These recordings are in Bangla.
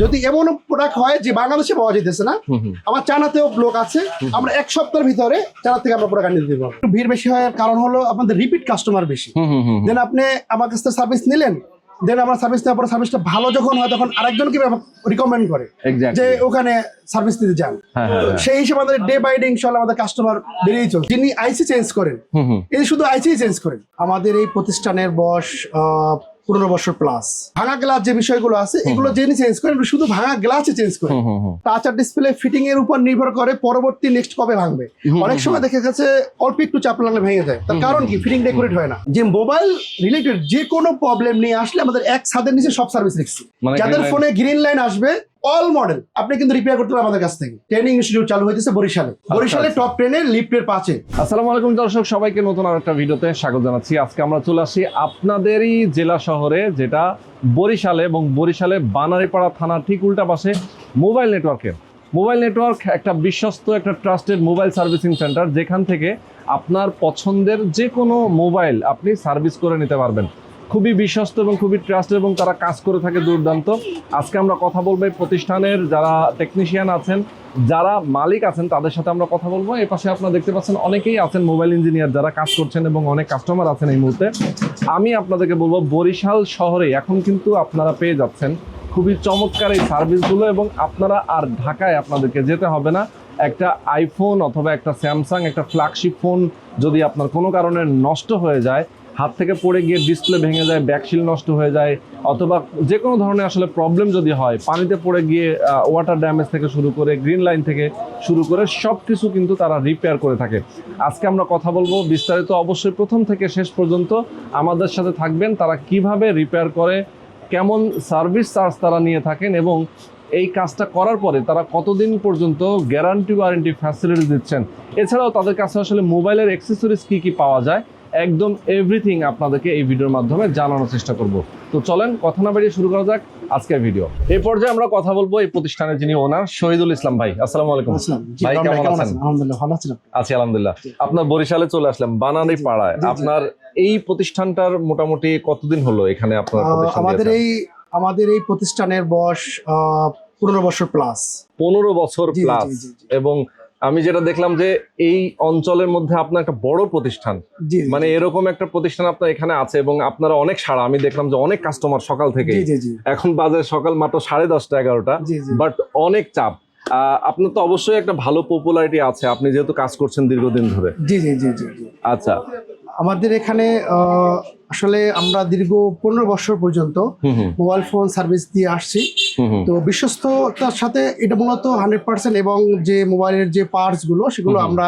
যদি এমন প্রোডাক্ট হয় যে বাংলাদেশে পাওয়া যেতেছে না আমার চানাতেও লোক আছে আমরা এক সপ্তাহের ভিতরে চানা থেকে আমরা প্রোডাক্ট নিতে একটু ভিড় বেশি হওয়ার কারণ হলো আপনাদের রিপিট কাস্টমার বেশি। দেন আপনি আমার কাছ থেকে সার্ভিস নিলেন দেন আমার সার্ভিস নেওয়ার পরে সার্ভিসটা ভালো যখন হয় তখন আরেকজনকে রিকমেন্ড করে যে ওখানে সার্ভিস দিতে যান। হ্যাঁ হ্যাঁ হ্যাঁ। সেই হিসেবে আমাদের ডে বাই ডে ইনশাল্লাহ আমাদের কাস্টমার বেড়েই চলছে। যিনি আইসি চেঞ্জ করেন এই শুধু আইসি চেঞ্জ করেন। আমাদের এই প্রতিষ্ঠানের বয়স আহ, পনেরো বছর প্লাস ভাঙা গ্লাস যে বিষয়গুলো আছে এগুলো জেনে চেঞ্জ করে শুধু ভাঙা গ্লাসে চেঞ্জ করেন হুম টাচ আর ডিসপ্লে ফিটিং এর উপর নির্ভর করে পরবর্তী নেক্সট কবে ভাঙবে। অনেক সময় দেখে গেছে অল্প একটু চাপ লাগলে ভেঙে যায়। তার কারণ কি? ফিটিং ডেকোরেট হয় না। যে মোবাইল রিলেটেড যে কোনো প্রবলেম নিয়ে আসলে আমাদের এক ছাদের নিচে সব সার্ভিস লিখছি মানে যাদের ফোনে গ্রিন লাইন আসবে অল মডেল আপনি কিন্তু রিপেয়ার করতে পারবেন আমাদের কাছ থেকে। ট্রেনিং ইনস্টিটিউট চালু হয়েছে বরিশালে। বরিশালে আচ্ছা। টপ ট্রেনে লিফটের পাঁচে আসসালামু আলাইকুম দর্শক সবাইকে নতুন আর একটা ভিডিওতে স্বাগত জানাচ্ছি। আজকে আমরা চলে আসি আপনাদেরই জেলা শহরে যেটা বরিশালে এবং বরিশালে বানারীপাড়া থানার ঠিক উল্টা পাশে মোবাইল নেটওয়ার্কের। মোবাইল নেটওয়ার্ক একটা বিশ্বস্ত একটা ট্রাস্টেড মোবাইল সার্ভিসিং সেন্টার যেখান থেকে আপনার পছন্দের যে কোনো মোবাইল আপনি সার্ভিস করে নিতে পারবেন। খুবই বিশ্বস্ত এবং খুবই ট্রাস্ট এবং তারা কাজ করে থাকে দুর্দান্ত। আজকে আমরা কথা বলব এই প্রতিষ্ঠানের যারা টেকনিশিয়ান আছেন, যারা মালিক আছেন, তাদের সাথে আমরা কথা বলব। এ পাশে আপনারা দেখতে পাচ্ছেন অনেকেই আছেন মোবাইল ইঞ্জিনিয়ার যারা কাজ করছেন এবং অনেক কাস্টমার আছেন এই মুহূর্তে। আমি আপনাদেরকে বলব, বরিশাল শহরে এখন কিন্তু আপনারা পেয়ে যাচ্ছেন খুবই চমৎকার এই সার্ভিসগুলো এবং আপনারা আর ঢাকায় আপনাদেরকে যেতে হবে না। একটা আইফোন অথবা একটা স্যামসাং একটা ফ্ল্যাগশিপ ফোন যদি আপনার কোনো কারণে নষ্ট হয়ে যায় হাত থেকে পড়ে গিয়ে ডিসপ্লে ভেঙে যায় ব্যাকশিল নষ্ট হয়ে যায়, অথবা যে কোনো ধরনের আসলে প্রবলেম যদি হয়, পানিতে পড়ে গিয়ে ওয়াটার ড্যামেজ থেকে শুরু করে গ্রিন লাইন থেকে শুরু করে সব কিছু কিন্তু তারা রিপেয়ার করে থাকে। আজকে আমরা কথা বলব বিস্তারিত, অবশ্যই প্রথম থেকে শেষ পর্যন্ত আমাদের সাথে থাকবেন, তারা কীভাবে রিপেয়ার করে, কেমন সার্ভিস চার্জ তারা নিয়ে থাকেন এবং এই কাজটা করার পরে তারা কতদিন পর্যন্ত গ্যারান্টি ওয়ারেন্টি ফ্যাসিলিটি দিচ্ছেন। এছাড়াও তাদের কাছে আসলে মোবাইলের অ্যাক্সেসরিজ কী কী পাওয়া যায় একদম এভরিথিং আপনাদেরকে এই ভিডিওর মাধ্যমে জানানোর চেষ্টা করব। তো চলেন কথা না বাড়িয়ে শুরু করা যাক আজকের ভিডিও এই পর্যায়ে আমরা কথা বলব এই প্রতিষ্ঠানের যিনি ওনার শহীদুল ইসলাম ভাই। আসসালামু আলাইকুম। ভাই, কেমন আছেন? আলহামদুলিল্লাহ ভালো আছেন আছি আলহামদুলিল্লাহ। আপনার বরিশালে চলে আসলাম বানানি পাড়ায়। আপনার এই প্রতিষ্ঠানটার মোটামুটি কতদিন হলো এখানে আপনার আমাদের এই আমাদের এই প্রতিষ্ঠানের বয়স পনেরো বছর প্লাস পনেরো বছর প্লাস। এবং আমি যেটা দেখলাম যে এই অঞ্চলের মধ্যে আপনার একটা বড় প্রতিষ্ঠান। মানে এরকম একটা প্রতিষ্ঠান আপনার এখানে আছে এবং আপনারা অনেক সারা আমি দেখলাম যে অনেক কাস্টমার সকাল থেকে। জি জি জি। এখন বাজার সকাল মাত্র সাড়ে দশটা এগারোটা। বাট অনেক চাপ। আহ, আপনার তো অবশ্যই একটা ভালো পপুলারিটি আছে। আপনি যেহেতু কাজ করছেন দীর্ঘদিন ধরে। জি জি জি জি। আচ্ছা। আমাদের এখানে আসলে আমরা দীর্ঘ পনেরো বছর পর্যন্ত মোবাইল ফোন সার্ভিস দিয়ে আসছি। তো বিশ্বস্ততার সাথে এটা মূলত হান্ড্রেড পার্সেন্ট এবং যে মোবাইলের যে পার্টসগুলো সেগুলো। আমরা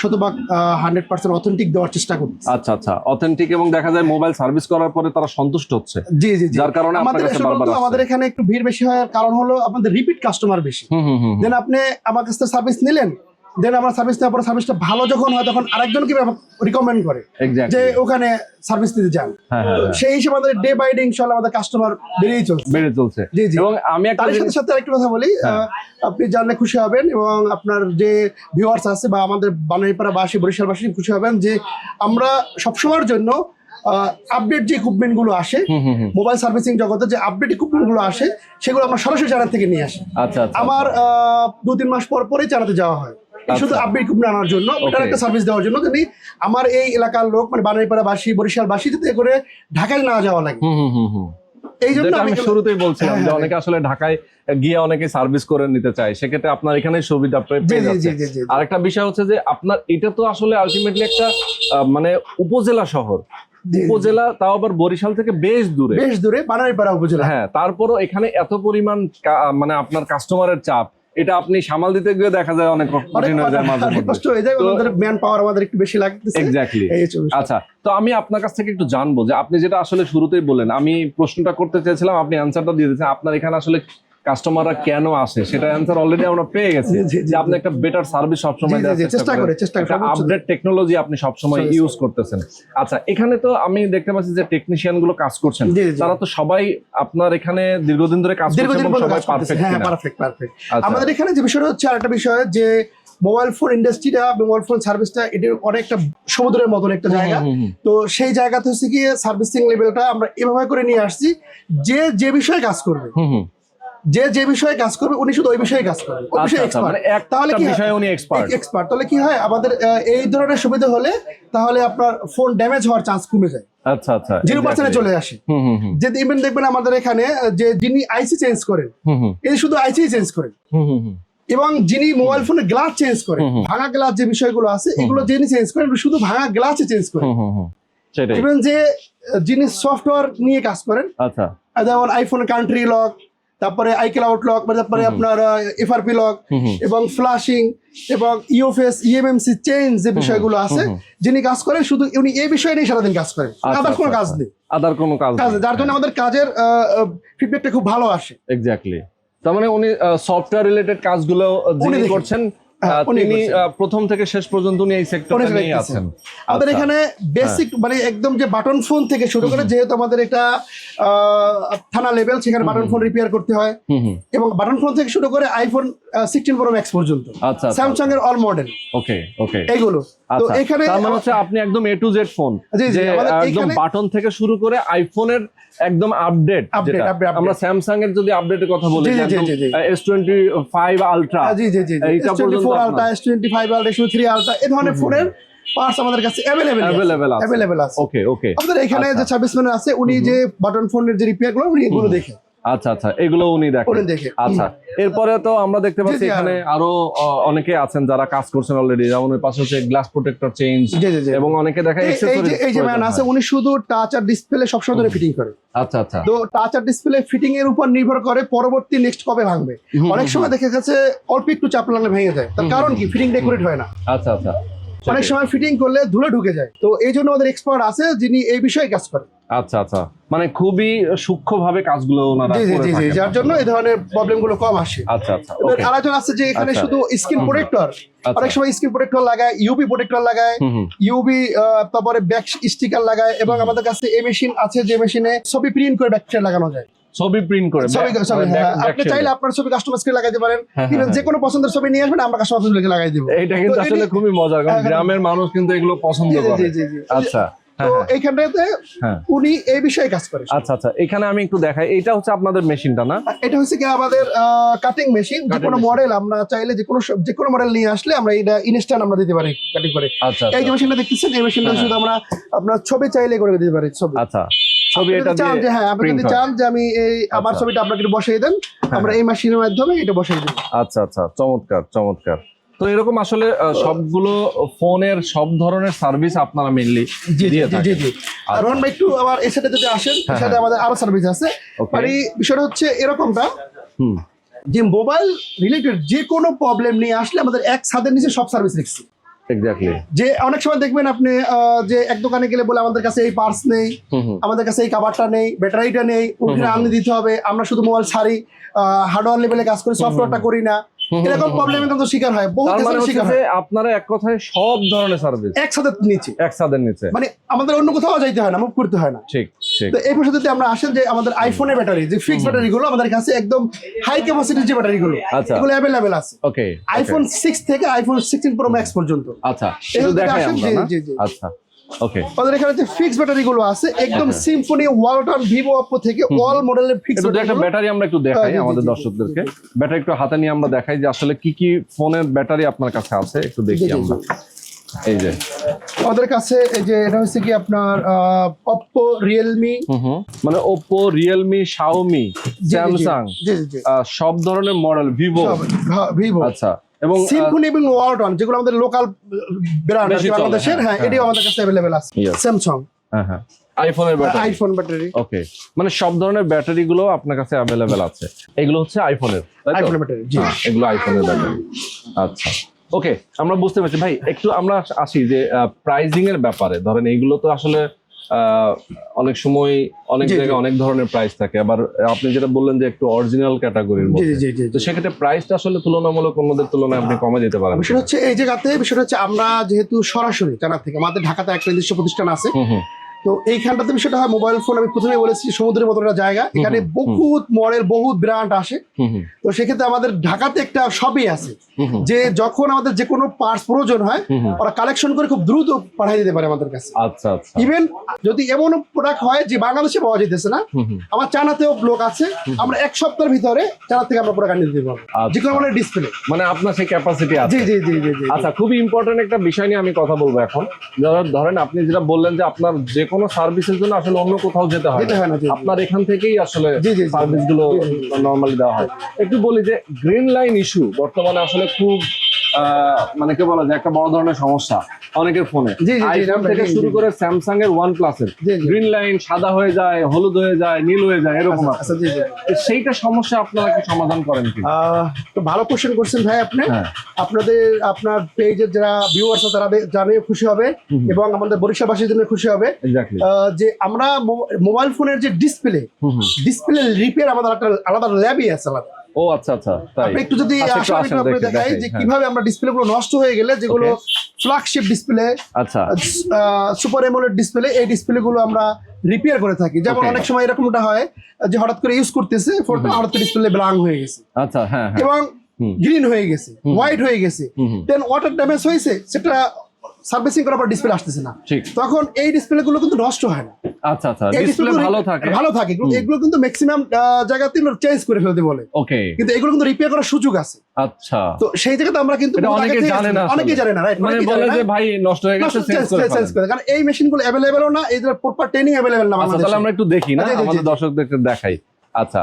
শতভাগ হান্ড্রেড পার্সেন্ট অথেন্টিক দেওয়ার চেষ্টা করি আচ্ছা আচ্ছা। অথেন্টিক এবং দেখা যায় মোবাইল সার্ভিস করার পরে তারা সন্তুষ্ট হচ্ছে। জি জি যার কারণে আমাদের আমাদের এখানে একটু ভিড় বেশি হওয়ার কারণ হলো আপনাদের রিপিট কাস্টমার বেশি। দেন আপনি আমার কাছ থেকে সার্ভিস নিলেন দেন আমার সার্ভিস নেওয়ার পরে সার্ভিসটা ভালো যখন হয় তখন আরেকজনকে রিকমেন্ড করে যে ওখানে সার্ভিস দিতে যান হ্যাঁ হ্যাঁ হ্যাঁ। সেই হিসেবে আমাদের ডে বাই ডে ইনশাল্লাহ আমাদের কাস্টমার বেড়েই চলছে। বেড়ে চলছে। জি জি। এবং আমি একটা তার সাথে সাথে আরেকটা কথা বলি। আপনি জানলে খুশি হবেন এবং আপনার যে ভিউয়ার্স আছে বা আমাদের বানাইপাড়া বাসী বরিশালবাসী খুশি হবেন যে আমরা সবসময়ের জন্য আপডেট যে ইকুইপমেন্টগুলো আসে মোবাইল সার্ভিসিং জগতে যে আপডেট ইকুইপমেন্টগুলো আসে সেগুলো আমরা সরাসরি চায়না থেকে নিয়ে আসি। আচ্ছা আচ্ছা আমার আহ, দু তিন মাস পর পরেই চালাতে যাওয়া হয়। শুধু আচ্ছা। আপডেট ইকুইপমেন্ট আনার জন্য ওটার একটা সার্ভিস দেওয়ার জন্য যদি আমার এই এলাকার লোক মানে বানাইপাড়া বাসী বরিশাল বাসী যাতে করে ঢাকায় না যাওয়া লাগে। এই জন্য আমি শুরুতেই বলছিলাম যে হ্যাঁ, অনেকে আসলে ঢাকায় গিয়ে অনেকে সার্ভিস করে নিতে চায় সেক্ষেত্রে আপনার এখানে সুবিধা পেয়ে যাচ্ছে। আরেকটা বিষয় হচ্ছে যে আপনার এটা তো আসলে আলটিমেটলি একটা মানে উপজেলা শহর। উপজেলা তাও আবার বরিশাল থেকে বেশ দূরে। বেশ দূরে বানাইপাড়া উপজেলা। হ্যাঁ তারপরও এখানে এত পরিমাণ মানে আপনার কাস্টমারের চাপ এটা আপনি সামাল দিতে গিয়ে দেখা যায় অনেক কঠিন হয়ে যায় মাঝে মধ্যে। কষ্ট হয়ে যায় আমাদের ম্যান পাওয়ার আমাদের একটু বেশি লাগতেছে। এক্স্যাক্টলি। আচ্ছা তো আমি আপনার কাছ থেকে একটু জানব যে আপনি যেটা আসলে শুরুতেই বলেন আমি প্রশ্নটা করতে চেয়েছিলাম আপনি অ্যান্সারটা দিয়ে দিয়েছেন আপনার এখানে আসলে কাস্টমাররা কেন আসে? সেটা অ্যান্সার অলরেডি আমরা পেয়ে গেছি। যে আপনি একটা বেটার সার্ভিস সবসময় চেষ্টা করে চেষ্টা করে আপডেট টেকনোলজি আপনি সবসময়। ইউজ করতেছেন। আচ্ছা এখানে তো আমি দেখতে পাচ্ছি যে টেকনিশিয়ানগুলো কাজ করছেন। তারা তো সবাই আপনার এখানে দীর্ঘদিন ধরে কাজ করছেন সবাই পারফেক্ট হ্যাঁ পারফেক্ট পারফেক্ট আচ্ছা। আমাদের এখানে যে বিষয়টা হচ্ছে আরেকটা বিষয় যে মোবাইল ফোন ইন্ডাস্ট্রিটা মোবাইল ফোন সার্ভিসটা এটা অনেকটা সমুদ্রের মতন একটা জায়গা। তো সেই জায়গাতে হচ্ছে গিয়ে সার্ভিসিং লেভেলটা আমরা এভাবে করে নিয়ে আসছি। যে যে বিষয়ে কাজ করবে। যে যে বিষয়ে কাজ করবে উনি শুধু ওই বিষয়ে কাজ করবে। ওই আচ্ছা বিষয়ে আচ্ছা মানে তাহলে কি হয়? বিষয়ে উনি এক্সপার্ট এক্সপার্ট তাহলে কি হয়? আমাদের এই ধরনের সুবিধা হলে তাহলে আপনার ফোন ড্যামেজ হওয়ার চান্স কমে যায়। আচ্ছা আচ্ছা জিরো পার্সেন্টে চলে আসে। যে ইভেন দেখবেন আমাদের এখানে যে যিনি আইসি চেঞ্জ করেন এই শুধু আইসি চেঞ্জ করেন। হুম হুম হুম। এবং যিনি মোবাইল ফোনের গ্লাস চেঞ্জ করেন। ভাঙা গ্লাস যে বিষয়গুলো আছে এগুলো যিনি চেঞ্জ করেন শুধু ভাঙা গ্লাসে চেঞ্জ করেন। ইভেন যে যিনি সফটওয়্যার নিয়ে কাজ করেন আচ্ছা। যেমন আইফোন কান্ট্রি লক তারপরে আইক্লাউড লক তারপরে আপনার এফআরপি লক এবং ফ্লাশিং এবং ইউফেস ইওফেস ইএমএমসি চেঞ্জ যে বিষয়গুলো আছে যিনি কাজ করেন শুধু উনি এই বিষয় নিয়ে সারাদিন কাজ করেন আচ্ছা, আদার কোনো আচ্ছা, কাজ আচ্ছা। নেই। আদার কোনো কাজ যার জন্য আমাদের কাজের ফিডব্যাকটা খুব ভালো আসে। এক্স্যাক্টলি তার মানে উনি সফটওয়্যার রিলেটেড কাজগুলো যিনি করছেন হ্যাঁ, তিনি। প্রথম থেকে শেষ পর্যন্ত উনি এই সেক্টরে নিয়ে আছেন। আমাদের আচ্ছা। এখানে বেসিক মানে একদম যে বাটন ফোন থেকে শুরু করে যেহেতু আমাদের এটা আহ, থানা লেভেল সেখানে বাটন ফোন রিপেয়ার করতে হয়। এবং বাটন ফোন থেকে শুরু করে আইফোন সিক্সটিন প্রো ম্যাক্স পর্যন্ত। আচ্ছা স্যামসাং এর অল মডেল ওকে ওকে এইগুলো তো আচ্ছা এখানে তার মানে হচ্ছে আপনি একদম এ টু জেড ফোন যে একদম বাটন থেকে শুরু করে আইফোনের একদম আপডেট। আমরা স্যামসাং এর যদি আপডেটের কথা বলি। এস টোয়েন্টি ফাইভ আলট্রা জি জি। জি S twenty four ultra S twenty five ultra S three ultra এই ধরনের ফোনের পার্টস আমাদের কাছে অ্যাভেলেবেল আছে। অ্যাভেলেবেল আছে। ওকে ওকে আমাদের এখানে আচ্ছা। যে সার্ভিস ম্যান আছে উনি যে বাটন ফোনের যে রিপেয়ারগুলো উনি এগুলো দেখে। আচ্ছা আচ্ছা এগুলো উনি দেখেন। আচ্ছা এরপরে তো আমরা দেখতে পাচ্ছি এখানে আরও অনেকে আছেন যারা কাজ করছেন অলরেডি যেমন পাশে হচ্ছে গ্লাস প্রোটেক্টর চেঞ্জ এবং অনেকে দেখা এই- এই যে ম্যান আছে উনি শুধু টাচ আর ডিসপ্লে সবসময় ধরে ফিটিং করে। আচ্ছা আচ্ছা। তো টাচ আর ডিসপ্লে ফিটিং এর উপর নির্ভর করে পরবর্তী নেক্সট কবে ভাঙবে। অনেক সময় দেখা গেছে অল্প একটু চাপ লাগলে ভেঙে যায়। তার কারণ কি? ফিটিং ডেকোরেট হয় না। আচ্ছা আচ্ছা। অনেক সময় ফিটিং করলে ধুলে ঢুকে যায়। তো এই জন্য আমাদের এক্সপার্ট আছে যিনি এই বিষয়ে কাজ করেন। আচ্ছা আচ্ছা। মানে খুবই সূক্ষ্ম ভাবে কাজগুলো ওনারা জি জি জি যার জন্য এই ধরনের প্রবলেমগুলো কম আসে। আচ্ছা আচ্ছা আরেকজন আছে যে এখানে আচ্ছা। শুধু প্রোটেক্টর আচ্ছা। অনেক সময় স্ক্রিন প্রোটেক্টর লাগায় ইউবি প্রোটেক্টর লাগায় ইউবি তারপরে ব্যাক স্টিকার লাগায় এবং আমাদের কাছে এই মেশিন আছে যে মেশিনে ছবি প্রিন্ট করে ব্যাক লাগানো যায়। ছবি প্রিন্ট করে হ্যাঁ, আপনি চাইলে আপনার ছবি কাস্টমার স্ক্রিন লাগাইতে পারেন। হ্যাঁ, Even হ্যাঁ, যে কোনো পছন্দের ছবি নিয়ে আসবেন আমরা কাস্টমার স্ক্রিন লাগাই দিব। এটা কিন্তু আসলে খুবই মজার কারণ। গ্রামের মানুষ কিন্তু এগুলো পছন্দ করে। জি জি জি। আচ্ছা। তো হ্যাঁ, হ্যাঁ। এইখানটাতে হ্যাঁ। উনি এই বিষয়ে কাজ করে আচ্ছা আচ্ছা এখানে আমি একটু দেখাই। এটা হচ্ছে আপনাদের মেশিনটা না? এটা হচ্ছে কি আমাদের কাটিং মেশিন যে কোনো মডেল আমরা চাইলে যে কোনো যে কোনো মডেল নিয়ে আসলে আমরা এটা ইনস্ট্যান্ট আমরা দিতে পারি কাটিং করে। আচ্ছা এই যে আচ্ছা মেশিনটা দেখতেছেন এই মেশিনটা শুধু আমরা আপনার ছবি চাইলে করে দিতে পারি ছবি। আচ্ছা ছবি এটা চান যে হ্যাঁ আপনি যদি চান যে আমি এই আমার আচ্ছা। ছবিটা আপনাকে বসিয়ে দেন আমরা এই মেশিনের মাধ্যমে এটা বসিয়ে দিই। আচ্ছা আচ্ছা চমৎকার চমৎকার। তো এরকম আসলে সবগুলো ফোনের সব ধরনের সার্ভিস আপনারা মেনলি জি জি দিয়ে জি জি থাকেন। জি আর রোহন ভাই একটু আবার এর সাথে যদি আসেন এর হ্যাঁ, সাথে আমাদের আরও সার্ভিস আছে। এই বিষয়টা হচ্ছে এরকমটা হুম। যে মোবাইল রিলেটেড যে কোনো প্রবলেম নিয়ে আসলে আমাদের এক ছাদের নিচে সব সার্ভিস এক্স্যাক্টলি যে অনেক সময় দেখবেন আপনি যে এক দোকানে গেলে বলে আমাদের কাছে এই পার্স নেই আমাদের কাছে এই কাবারটা নেই ব্যাটারিটা নেই ওখানে। আনতে দিতে হবে আমরা শুধু মোবাইল ছাড়ি হার্ডওয়্যার লেভেলে কাজ করি সফটওয়্যারটা করি না। এরকম হুম, প্রবলেমের কিন্তু শিকার হয় বহু তার মানে শিকার হয়। আপনারা এক কথায় সব ধরনের সার্ভিস একসাথে নিচে একসাথে নিচে মানে আমাদের অন্য কোথাও যাইতে হয় না মুভ করতে হয় না। ঠিক ঠিক। তো এই পদ্ধতিতে আমরা আসেন যে আমাদের আইফোনের ব্যাটারি যে ফিক্স ব্যাটারি গুলো আমাদের কাছে একদম হাই ক্যাপাসিটির যে ব্যাটারি গুলো আচ্ছা। এগুলো অ্যাভেলেবেল আছে। ওকে আইফোন সিক্স থেকে আইফোন সিক্সটিন প্রো ম্যাক্স পর্যন্ত। আচ্ছা হচ্ছে দেখাই আমরা। আচ্ছা। ওকে আমাদের এখানে যে ফিক্স ব্যাটারি গুলো আছে একদম। সিম্ফনি ওয়ালটন ভিভো অপো থেকে। অল মডেলের ফিক্স একটু একটা ব্যাটারি আমরা একটু হ্যাঁ, দেখাই আমাদের দর্শকদেরকে। ব্যাটারি একটু হাতে নিয়ে আমরা দেখাই যে আসলে কি কি ফোনের ব্যাটারি আপনার কাছে আছে একটু দেখি আমরা। এই যে। আমাদের কাছে এই যে এটা হচ্ছে কি আপনার হুম হুম। মানে ওপো রিয়েলমি শাওমি স্যামসাং সব ধরনের মডেল ভিভো ভিভো আচ্ছা। এবং সিম্ফনি এবং ওয়ালটন যেগুলো আমাদের লোকাল ব্র্যান্ড বাংলাদেশের হ্যাঁ, হ্যাঁ হ্যাঁ। এটিও আমাদের কাছে অ্যাভেলেবেল আছে। স্যামসাং হ্যাঁ হ্যাঁ। আইফোনের ব্যাটারি আইফোন ব্যাটারি ওকে মানে সব ধরনের ব্যাটারি গুলো আপনার কাছে অ্যাভেলেবেল আছে। এগুলো হচ্ছে আইফোনের তাই তো? আইফোন ব্যাটারি জি। হ্যাঁ, এগুলো আইফোনের ব্যাটারি আচ্ছা। ওকে আমরা বুঝতে পারছি। ভাই একটু আমরা আসি যে প্রাইজিং এর ব্যাপারে। ধরেন এইগুলো তো আসলে অনেক সময় অনেক। জায়গায় অনেক ধরনের প্রাইস থাকে। আবার আপনি যেটা বললেন যে একটু অরিজিনাল ক্যাটাগরির জি মধ্যে। তো সেক্ষেত্রে প্রাইসটা আসলে তুলনামূলক অন্যদের তুলনায় আপনি কমে যেতে পারেন বিষয় হচ্ছে এই জায়গাতে বিষয়টা হচ্ছে আমরা যেহেতু সরাসরি টানা থেকে আমাদের ঢাকাতে একটা নির্দিষ্ট প্রতিষ্ঠান আছে। তো এইখানটাতে বিষয়টা হয় মোবাইল ফোন আমি প্রথমে বলেছি সমুদ্রের মতো একটা জায়গা। এখানে। বহুত মডেল বহুত ব্র্যান্ড আসে। তো সেক্ষেত্রে আমাদের ঢাকাতে একটা শপই আছে যে যখন আমাদের যে কোনো পার্টস প্রয়োজন হয়। ওরা কালেকশন করে খুব দ্রুত পাঠিয়ে দিতে পারে আমাদের কাছে। আচ্ছা আচ্ছা। ইভেন যদি এমন প্রোডাক্ট হয় যে বাংলাদেশে পাওয়া যেতেছে না আমার চানাতেও লোক আছে আমরা এক সপ্তাহের ভিতরে চানা থেকে আমরা প্রোডাক্ট আনিয়ে দিতে পারব। আচ্ছা। যে কোনো মানে ডিসপ্লে মানে আপনার সেই ক্যাপাসিটি আছে। জি জি জি জি আচ্ছা খুবই ইম্পর্টেন্ট একটা বিষয় নিয়ে আমি কথা বলব এখন। ধর- ধরেন আপনি যেটা বললেন যে আপনার যে কোনো সার্ভিসের জন্য আসলে অন্য কোথাও যেতে হয়। আপনার এখান থেকেই আসলে সার্ভিসগুলো। নর্মালি দেওয়া হয় একটু বলি যে গ্রিন লাইন ইস্যু বর্তমানে আসলে খুব মানে কি বলা যায় একটা বড় ধরনের সমস্যা অনেকের ফোনে। আইফোন থেকে। শুরু করে স্যামসাং এর ওয়ান প্লাসের জি, জি। গ্রিন লাইন সাদা হয়ে যায় হলুদ হয়ে যায় নীল হয়ে যায় এরকম আচ্ছা, আচ্ছা সেইটা সমস্যা আপনারা কি সমাধান করেন কি ভালো কোশ্চেন করছেন ভাই আপনি। হ্যাঁ। আপনাদের আপনার পেজের যারা ভিউয়ার্স তারা জানিয়ে খুশি হবে। এবং আমাদের বরিশাবাসীর জন্য খুশি হবে। যে আমরা মোবাইল ফোনের যে ডিসপ্লে ডিসপ্লে রিপেয়ার আমাদের একটা আলাদা ল্যাবই আছে আলাদা ও আচ্ছা আচ্ছা তাই। আপনি একটু যদি আচ্ছা, আসলে দেখাই যে হ্যাঁ। কীভাবে আমরা ডিসপ্লে গুলো নষ্ট হয়ে গেলে যেগুলো ফ্ল্যাগশিপ ডিসপ্লে আচ্ছা। সুপার এমোলেড ডিসপ্লে এই ডিসপ্লে গুলো আমরা রিপেয়ার করে থাকি। যেমন অনেক সময় এরকমটা হয় যে হঠাৎ করে ইউজ করতেছে ফোনটা হঠাৎ ডিসপ্লে ব্লাং হয়ে গেছে। আচ্ছা হ্যাঁ হ্যাঁ। এবং গ্রিন হয়ে গেছে হোয়াইট হয়ে গেছে। দেন ওয়াটার ড্যামেজ হয়েছে সেটা সার্ভিসিং করার পর ডিসপ্লে আসতেছে না। তখন এই ডিসপ্লে গুলো কিন্তু নষ্ট হয় না। আচ্ছা আচ্ছা ডিসপ্লে ভালো থাকে। ভালো থাকে এগুলো কিন্তু ম্যাক্সিমাম জায়গাতে চেঞ্জ করে ফেলতে বলে। ওকে কিন্তু এগুলো কিন্তু রিপেয়ার করার সুযোগ আছে। আচ্ছা। তো সেই জায়গাতে আমরা কিন্তু অনেকে জানে না। অনেকেই জানে না রাইট মানে বলে যে ভাই নষ্ট হয়ে গেছে চেঞ্জ করে কারণ এই মেশিনগুলো অ্যাভেলেবেলও না এই প্রপার ট্রেনিং অ্যাভেলেবেল না আচ্ছা তাহলে আমরা একটু দেখি না আমাদের জি। দর্শকদেরকে দেখাই। আচ্ছা।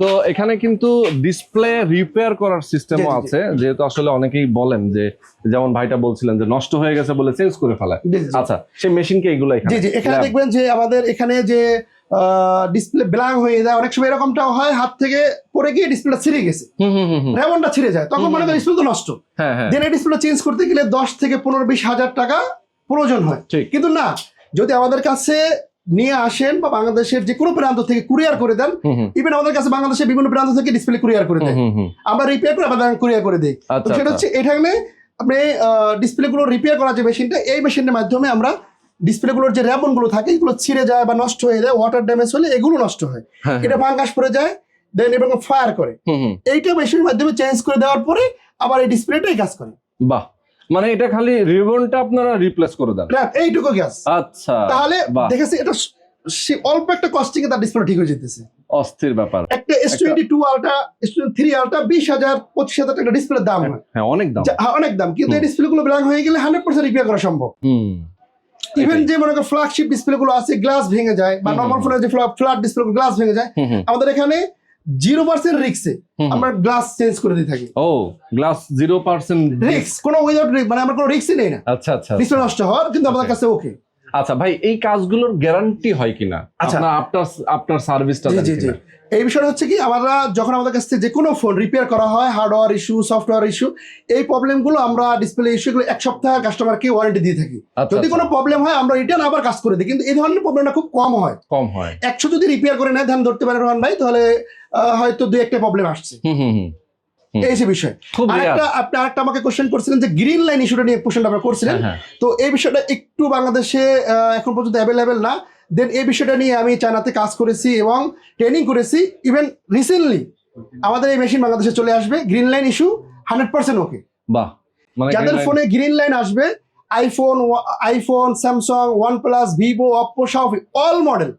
তো এখানে কিন্তু ডিসপ্লে রিপেয়ার করার সিস্টেমও। আছে যেহেতু আসলে অনেকেই বলেন যে যেমন ভাইটা বলছিলেন যে নষ্ট হয়ে গেছে বলে চেঞ্জ করে ফেলায়। আচ্ছা সেই মেশিনকে এগুলো জি জি এখানে দেখবেন যে আমাদের এখানে যে ডিসপ্লে ব্ল্যাং হয়ে যায় অনেক সময় এরকমটাও হয় হাত থেকে পড়ে গিয়ে ডিসপ্লে ছিঁড়ে গেছে। রেমনটা ছিঁড়ে যায় তখন মানে হুম। ডিসপ্লে তো নষ্ট হ্যাঁ হ্যাঁ দেন এই ডিসপ্লে চেঞ্জ করতে গেলে দশ থেকে পনেরো বিশ হাজার টাকা প্রয়োজন হয় ঠিক কিন্তু না যদি আমাদের কাছে নিয়ে আসেন বা বাংলাদেশের যে কোনো প্রান্ত থেকে কুরিয়ার করে দেন ইভেন আমাদের কাছে বাংলাদেশের বিভিন্ন প্রান্ত থেকে ডিসপ্লে কুরিয়ার করে দেয়। আমরা রিপেয়ার করে আমাদের কুরিয়ার করে দিই। আচ্ছা সেটা আচ্ছা। হচ্ছে এখানে আপনি ডিসপ্লে গুলো রিপেয়ার করা যে মেশিনটা এই মেশিনের মাধ্যমে আমরা ডিসপ্লে গুলোর যে র্যাবনগুলো থাকে এগুলো ছিঁড়ে যায় বা নষ্ট হয়ে যায় ওয়াটার ড্যামেজ হলে এগুলো নষ্ট হয়। হ্যাঁ, এটা ফাঙ্গাস পড়ে যায় দেন এবং ফায়ার করে। এইটা মেশিনের মাধ্যমে চেঞ্জ করে দেওয়ার পরে আবার এই ডিসপ্লেটাই কাজ করে। বাহ! মানে এটা খালি রিবনটা আপনারা রিপ্লেস করে দেন। এইটুকু গ্যাস। আচ্ছা তাহলে দেখেছি এটা অল্প একটা কস্টিং এ তার ডিসপ্লে ঠিক হয়ে যেতেছে। অস্থির ব্যাপার। একটা S twenty two ultra S twenty three ultra বিশ হাজার পঁচিশ হাজার টাকা ডিসপ্লে দাম। হয় হ্যাঁ অনেক দাম। হ্যাঁ, অনেক দাম। কিন্তু এই ডিসপ্লে গুলো ব্ল্যাঙ্ক হয়ে গেলে হান্ড্রেড পার্সেন্ট রিপেয়ার করা সম্ভব। হুম। ইভেন যে মনে করেন ফ্ল্যাগশিপ ডিসপ্লে গুলো আছে গ্লাস ভেঙে যায় বা নর্মাল ফোনের যে ফ্ল্যাট ডিসপ্লে গ্লাস ভেঙে যায় আমাদের এখানে জিরো পার্সেন্ট রিক্সে। আমরা গ্লাস চেঞ্জ করে দিয়ে থাকি। ও গ্লাস জিরো পার্সেন্ট রিক্স কোনো উইদাউট মানে আমরা কোনো রিক্সই নেই না। আচ্ছা আচ্ছা ডিসপ্লে নষ্ট হওয়ার কিন্তু আমাদের কাছে ওকে আচ্ছা ভাই এই কাজগুলোর গ্যারান্টি হয় কিনা? আচ্ছা। আপনার আফটার আফটার সার্ভিসটা জি জি জি। এই বিষয়টা হচ্ছে কি আমরা যখন আমাদের কাছ থেকে যে কোনো ফোন রিপেয়ার করা হয় হার্ডওয়্যার ইস্যু সফটওয়্যার ইস্যু এই প্রবলেমগুলো আমরা ডিসপ্লে ইস্যুগুলো এক সপ্তাহ কাস্টমারকে ওয়ারেন্টি দিয়ে থাকি। আচ্ছা যদি কোনো প্রবলেম হয় আমরা রিটার্ন আবার কাজ করে দিই। কিন্তু এই ধরনের প্রবলেমটা খুব কম হয়। কম হয়। একশো যদি রিপেয়ার করে নেয় ধ্যান ধরতে পারে রোহান ভাই তাহলে হয়তো দুই একটা প্রবলেম আসছে। এই যে বিষয়। আরেকটা আপনি আরেকটা আমাকে কোশ্চেন করছিলেন যে গ্রিন লাইন ইস্যুটা নিয়ে কোশ্চেনটা আপনারা করছিলেন। হ্যাঁ তো এই বিষয়টা একটু বাংলাদেশে এখন পর্যন্ত অ্যাভেলেবেল না। দেন এই বিষয়টা নিয়ে আমি চায়নাতে কাজ করেছি এবং ট্রেনিং করেছি। ইভেন রিসেন্টলি আমাদের এই মেশিন বাংলাদেশে চলে আসবে। Green line issue hundred percent okay বাহ। মানে যাদের ফোনে গ্রিন লাইন আসবে iPhone iPhone Samsung OnePlus Vivo Oppo Xiaomi all model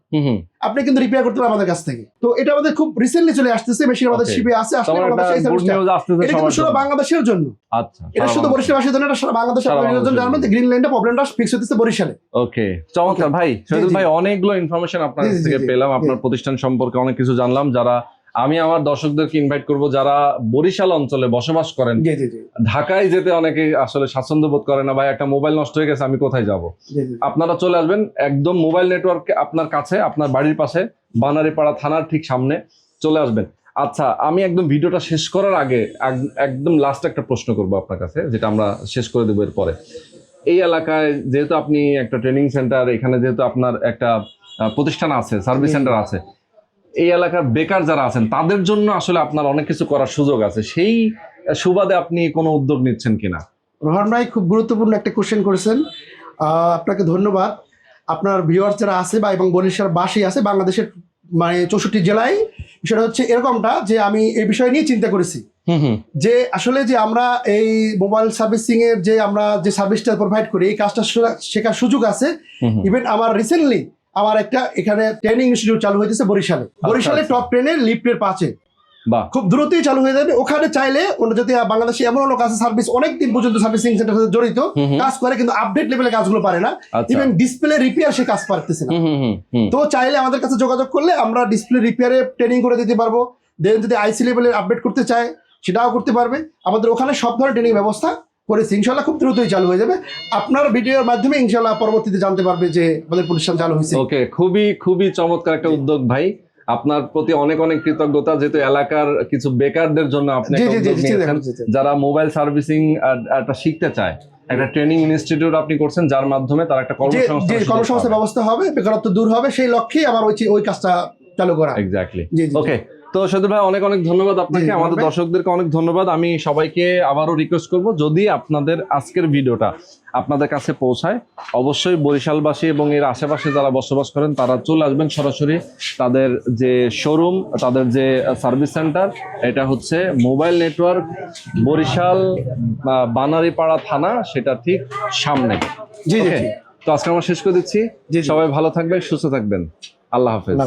আপনি কিন্তু রিপেয়ার করতে পারেন আমাদের কাছ থেকে। তো এটা আমাদের খুব রিসেন্টলি চলে আসতেছে মেশিন আমাদের শিপে আছে আসলে এটা কিন্তু শুধু বাংলাদেশের জন্য। আচ্ছা এটা শুধু বরিশালবাসীর জন্য এটা সারা বাংলাদেশের বাংলাদেশের জানবেন যে গ্রিন লাইনটা প্রবলেমটা ফিক্স হতেছে বরিশালে। ওকে চমৎকার। ভাই জি। ভাই অনেকগুলো ইনফরমেশন আপনার কাছ থেকে পেলাম। আপনার প্রতিষ্ঠান সম্পর্কে অনেক কিছু জানলাম। যারা আমি আমার দর্শকদেরকে ইনভাইট করব যারা বরিশাল অঞ্চলে বসবাস করেন। ঢাকায় যেতে অনেকে আসলে স্বাচ্ছন্দ্য বোধ করে না ভাই একটা মোবাইল নষ্ট হয়ে গেছে আমি কোথায় যাব? আপনারা চলে আসবেন একদম মোবাইল নেটওয়ার্ক আপনার কাছে আপনার বাড়ির পাশে বানারীপাড়া থানার ঠিক সামনে চলে আসবেন। আচ্ছা আমি একদম ভিডিওটা শেষ করার আগে এক- একদম লাস্ট একটা প্রশ্ন করব আপনার কাছে যেটা আমরা শেষ করে দেবো এরপরে। এই এলাকায় যেহেতু আপনি একটা ট্রেনিং সেন্টার এখানে যেহেতু আপনার একটা প্রতিষ্ঠান আছে সার্ভিস সেন্টার আছে এই এলাকার বেকার যারা আছেন তাদের জন্য আসলে আপনার অনেক কিছু করার সুযোগ আছে। সেই সুবাদে আপনি কোনো উদ্যোগ নিচ্ছেন কিনা? রোহন ভাই খুব গুরুত্বপূর্ণ একটা কোশ্চেন করেছেন। আপনাকে ধন্যবাদ। আপনার ভিউয়ার্স যারা আছে বা এবং বরিশাল বাসী আছে বাংলাদেশের মানে চৌষট্টি জেলায় বিষয়টা হচ্ছে এরকমটা যে আমি এই বিষয় নিয়ে চিন্তা করেছি। যে আসলে যে আমরা এই মোবাইল সার্ভিসিং এর যে আমরা যে সার্ভিসটা প্রোভাইড করি এই কাজটা শেখার সুযোগ আছে। ইভেন আমার রিসেন্টলি আমার একটা এখানে ট্রেনিং ইনস্টিটিউট চালু হয়েছে বরিশালে। বরিশালে আচ্ছা। টপ ট্রেনে লিফটের বাহ। খুব দ্রুতই চালু হয়ে যাবে। ওখানে চাইলে যদি বাংলাদেশে এমন অন্য কাছে সার্ভিস অনেক দিন পর্যন্ত সার্ভিসিং সেন্টার সাথে জড়িত। কাজ করে কিন্তু আপডেট লেভেলে কাজগুলো পারে না। ইভেন ডিসপ্লে রিপেয়ার সে কাজ পারতেছে না। তো চাইলে আমাদের কাছে যোগাযোগ করলে আমরা ডিসপ্লে রিপেয়ারে ট্রেনিং করে দিতে পারব। দেন যদি আইসি লেভেলে আপডেট করতে চায় সেটাও করতে পারবে। আমাদের ওখানে সব ধরনের ট্রেনিং ব্যবস্থা করেছি ইনশাল্লাহ খুব দ্রুতই চালু হয়ে যাবে। আপনার ভিডিওর মাধ্যমে ইনশাল্লাহ পরবর্তীতে জানতে পারবে যে আমাদের প্রতিষ্ঠান চালু হয়েছে। ওকে খুবই খুবই চমৎকার একটা উদ্যোগ ভাই। আপনার প্রতি অনেক অনেক কৃতজ্ঞতা যেহেতু এলাকার কিছু বেকারদের জন্য আপনি। যারা মোবাইল সার্ভিসিং একটা শিখতে চায় একটা ট্রেনিং ইনস্টিটিউট আপনি করছেন যার মাধ্যমে তার একটা কর্মসংস্থান কর্মসংস্থান ব্যবস্থা হবে বেকারত্ব দূর হবে সেই লক্ষ্যেই আমার ওই ওই কাজটা চালু করা। এক্স্যাক্টলি ওকে তো সদুর ভাই অনেক অনেক ধন্যবাদ আপনাকে। আমাদের দর্শকদেরকে অনেক ধন্যবাদ। আমি সবাইকে আবারও রিকোয়েস্ট করব যদি আপনাদের আজকের ভিডিওটা আপনাদের কাছে পৌঁছায় অবশ্যই বরিশালবাসী এবং এর আশেপাশে যারা বসবাস করেন তারা চলে আসবেন সরাসরি তাদের যে শোরুম তাদের যে সার্ভিস সেন্টার এটা হচ্ছে মোবাইল নেটওয়ার্ক বরিশাল বানারীপাড়া থানা সেটা ঠিক সামনে। জি জি তো আজকে আমরা শেষ করে দিচ্ছি। সবাই ভালো থাকবেন সুস্থ থাকবেন। আল্লাহ হাফেজ।